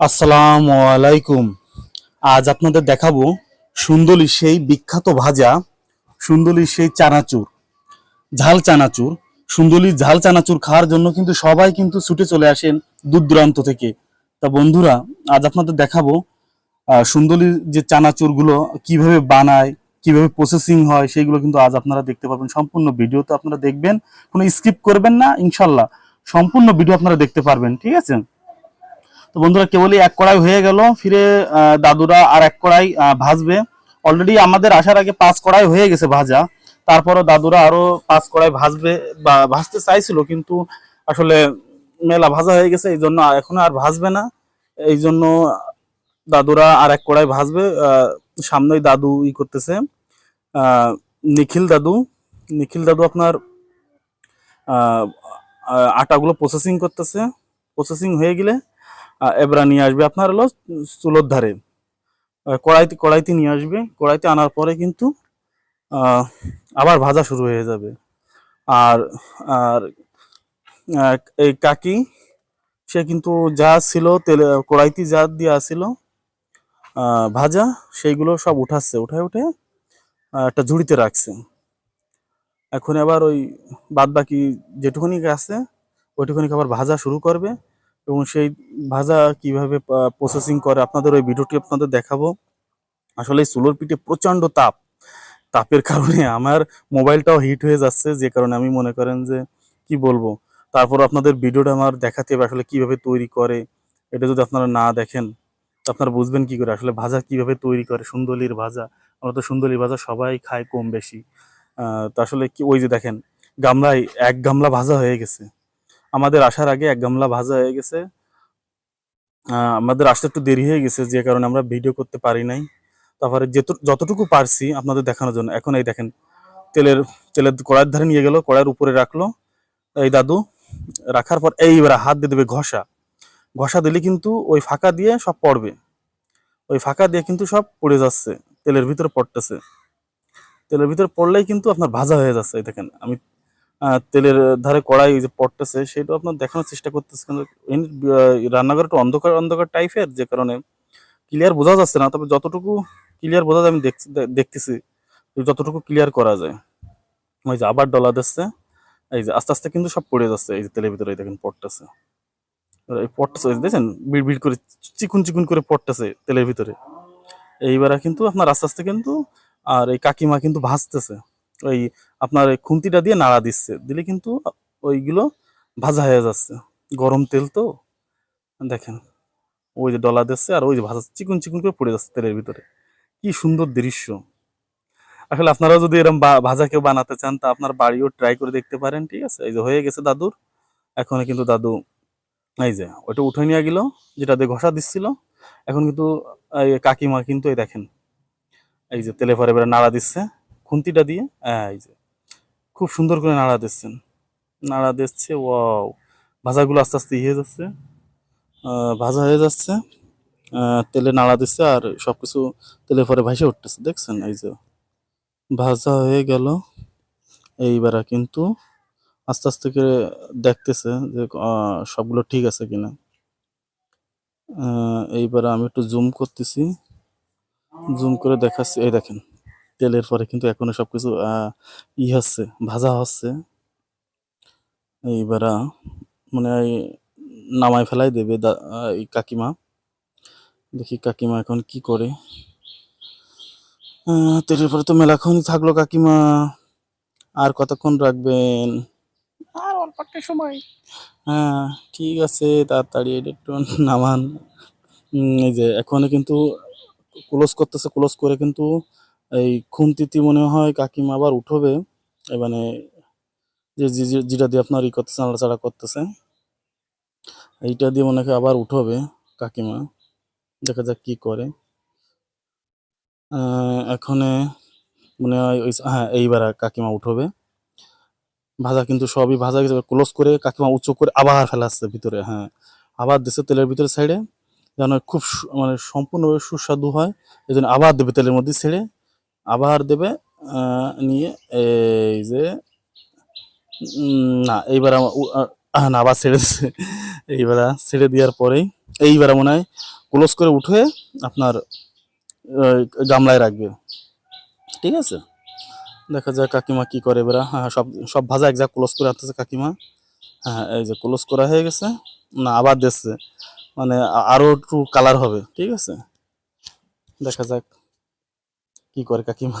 আসসালামু আলাইকুম। আজ আপনাদের দেখাবো সুন্দরী সেই বিখ্যাত ভাজা, সুন্দরী সেই চানাচুর, ঝাল চানাচুর। সুন্দরী ঝাল চানাচুর খাওয়ার জন্য কিন্তু সবাই কিন্তু ছুটে চলে আসেন দূর থেকে। তা বন্ধুরা, আজ আপনাদের দেখাবো সুন্দরী যে চানাচুরগুলো কীভাবে বানায়, কীভাবে প্রসেসিং হয় সেইগুলো কিন্তু আজ আপনারা দেখতে পাবেন সম্পূর্ণ ভিডিও তো আপনারা দেখবেন, কোনো স্কিপ করবেন না, ইনশাল্লাহ। সম্পূর্ণ ভিডিও আপনারা দেখতে পারবেন, ঠিক আছে? তো বন্ধুরা কেবলই এক কড়াই হয়ে গেল, ফিরে দাদুরা আর এক কড়াই ভাজবে। অলরেডি আমাদের আসার আগে পাঁচ কড়াই হয়ে গেছে ভাজা। তারপরও দাদুরা আরও পাঁচ কড়াই ভাজবে বা ভাজতে চাইছিল, কিন্তু আসলে মেলা ভাজা হয়ে গেছে, এই জন্য এখন আর ভাজবে না। এই জন্য দাদুরা আর এক কড়াই ভাজবে সামনেই দাদু ই করতেছে নিখিল দাদু। নিখিল দাদু আপনার আটাগুলো প্রসেসিং করতেছে। প্রসেসিং হয়ে গেলে এবড়া নিয়ে আসবে। আপনার হলো চুলোর ধারে কড়াইতে কড়াইতে নিয়ে আসবে। কড়াইতে আনার পরে কিন্তু আবার ভাজা শুরু হয়ে যাবে। আর আর এই কাকি, সে কিন্তু যা ছিল তেল, কড়াইতে যা দেওয়া ছিল ভাজা, সেইগুলো সব উঠাচ্ছে। উঠায় উঠে একটা ঝুড়িতে রাখছে। এখন আবার ওই বাদ বাকি যেটুকুনি আছে ওইটুকুনি আবার ভাজা শুরু করবে। এবং সেই ভাজা কীভাবে প্রসেসিং করে, আপনাদের ওই ভিডিওটি আপনাদের দেখাবো। আসলে চুলোর পিঠে প্রচণ্ড তাপ। তাপের কারণে আমার মোবাইলটাও হিট হয়ে যাচ্ছে, যে কারণে আমি মনে করেন যে, কি বলব? তারপর আপনাদের ভিডিওটা আমার দেখাতে হবে আসলে কীভাবে তৈরি করে। এটা যদি আপনারা না দেখেন আপনারা বুঝবেন কি করে আসলে ভাজা কীভাবে তৈরি করে সুন্দলির ভাজা। আমরা তো সুন্দলির ভাজা সবাই খায় কম বেশি। তা আসলে কি, ওই যে দেখেন, গামলায় এক গামলা ভাজা হয়ে গেছে। আমাদের আসার আগে এক গামলা ভাজা হয়ে গেছে। আমাদের আসতে একটু দেরি হয়ে গেছে, যে কারণে আমরা ভিডিও করতে পারি নাই। তারপরে যেত- যতটুকু পারছি আপনাদের দেখানোর জন্য। এখন এই দেখেন, তেলের তেলের কড়াইয়ের ধারে নিয়ে গেল, কড়াইয়ের উপরে রাখল। এই দাদু, রাখার পর এইবার হাত দিয়ে দেবে ঘষা। ঘষা দিলে কিন্তু ওই ফাঁকা দিয়ে সব পড়বে। ওই ফাঁকা দিয়ে কিন্তু সব পড়ে যাচ্ছে, তেলের ভিতরে পড়তেছে। তেলের ভিতরে পড়লেই কিন্তু আপনার ভাজা হয়ে যাচ্ছে, এই দেখেন। আমি তেলের ধারে কড়াই যে পড়তেছে সেটা আপনার দেখানোর চেষ্টা করতেছে। কিন্তু এমনি, রান্নাঘর একটু অন্ধকার অন্ধকার টাইপের যে কারণে ক্লিয়ার বোঝা যাচ্ছে না। তবে যতটুকু ক্লিয়ার বোঝা যায় আমি দেখতেছি যতটুকু ক্লিয়ার করা যায়। ওই যে আবার ডলা দিচ্ছে এই যে আস্তে আস্তে কিন্তু সব পড়ে যাচ্ছে। এই যে তেলের ভিতরে দেখেন পড়তেছে। এই পড়তেছে দেখছেন বিড় বিড় করে চিকুন চিকুন করে পড়তেছে তেলের ভিতরে। এইবারে কিন্তু আপনার আস্তে আস্তে কিন্তু আর এই কাকিমা কিন্তু ভাজতেছে ওই আপনার এই খুন্তিটা দিয়ে নাড়া দিচ্ছে। দিলে কিন্তু ওইগুলো ভাজা হয়ে যাচ্ছে। গরম তেল তো। দেখেন, ওই যে ডলা দিচ্ছে আর ওই যে ভাজা, চিকুন চিকুন করে পড়ে যাচ্ছে তেলের ভিতরে। কি সুন্দর দৃশ্য। আসলে আপনারাও যদি এরকম ভাজা কেউ বানাতে চান, তা আপনার বাড়িও ট্রাই করে দেখতে পারেন, ঠিক আছে? এই যে হয়ে গেছে দাদুর। এখন কিন্তু দাদু, এই যে, ওইটা উঠে নিয়ে গেল, যেটা দিয়ে ঘষা দিচ্ছিল। এখন কিন্তু কাকিমা কিন্তু এই দেখেন, এই যে তেলে পরে এবারে নাড়া দিচ্ছে। খুন্তিটা দিয়ে হ্যাঁ, এই যে। খুব সুন্দর করে নাড়া দিচ্ছেন। নাড়া দিচ্ছে ওয়াও। ভাজাগুলো আস্তে আস্তে ইয়ে যাচ্ছে। ভাজা হয়ে যাচ্ছে। তেলে নাড়া দিচ্ছে আর সব কিছু তেলে পরে ভাসে উঠতেছে। দেখছেন? এই যে ভাজা হয়ে গেল। এইবারে কিন্তু আস্তে আস্তে করে দেখতেছে যে সবগুলো ঠিক আছে কিনা। এইবারে আমি একটু জুম করতেছি। জুম করে দেখাচ্ছি। এই দেখেন। তেলের পরে কিন্তু এখনও সবকিছু আহ, ই হচ্ছে ভাজা হচ্ছে। এইবারা মানে নামাই ফেলাই দেবে এই কাকিমা। দেখি কাকিমা এখন কি করে। তেলের পরে তো মেলাক্ষণই থাকল কাকিমা। আর কতক্ষণ রাখবেন? আর অল্প একটা সময়। হ্যাঁ ঠিক আছে তাড়াতাড়ি এটা একটু নামান। এই যে এখনও কিন্তু ক্লোজ করতেছে ক্লোজ করে কিন্তু এই খুন্তিতি মনে হয় কাকিমা আবার উঠবে। মানে যে যেটা দিয়ে আপনার ই করতেছে, নাড়াচাড়া করতেছে। এইটা দিয়ে মনে হয় আবার উঠবে কাকিমা। দেখা যাক কি করে। এখনে মনে হয় হ্যাঁ এইবার কাকিমা উঠবে। ভাজা কিন্তু সবই ভাজা গেছে ক্লোজ করে কাকিমা উঁচু করে আবার ফেলাচ্ছে ভিতরে হ্যাঁ। আবার দেশে তেলের ভিতরে সাইডে যেন খুব মানে সম্পূর্ণভাবে সুস্বাদু হয় এই জন্য আবার দেবে তেলের মধ্যে ছেড়ে। আবার দেবে নিয়ে এই যে না, এইবার না, আবার ছেড়ে এইবার ছেড়ে দেওয়ার পরেই এইবার মনে হয় ক্লোজ করে উঠে আপনার গামলায় রাখবে। ঠিক আছে? দেখা যায় কাকিমা কি করে এবার। হ্যাঁ সব সব ভাজা এক জায়গায় ক্লোজ করে আনতেছে কাকিমা। হ্যাঁ এই যে ক্লোজ করা হয়ে গেছে। না, আবার দিচ্ছে। মানে আরও একটু কালার হবে। ঠিক আছে? দেখা যাক। কি করে কাকিমা?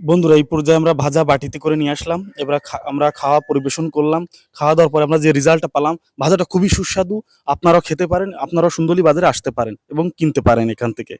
বন্ধুরা, এই পর্যায়ে আমরা ভাজা বাটিতে করে নিয়ে আসলাম। এবার আমরা খাওয়া পরিবেশন করলাম। খাওয়া দাওয়ার পরে আমরা যে রেজাল্টটা পেলাম, ভাজাটা খুবই সুস্বাদু। আপনারাও খেতে পারেন, আপনারাও সুন্দরী বাজারে আসতে পারেন এবং কিনতে পারেন এখান থেকে।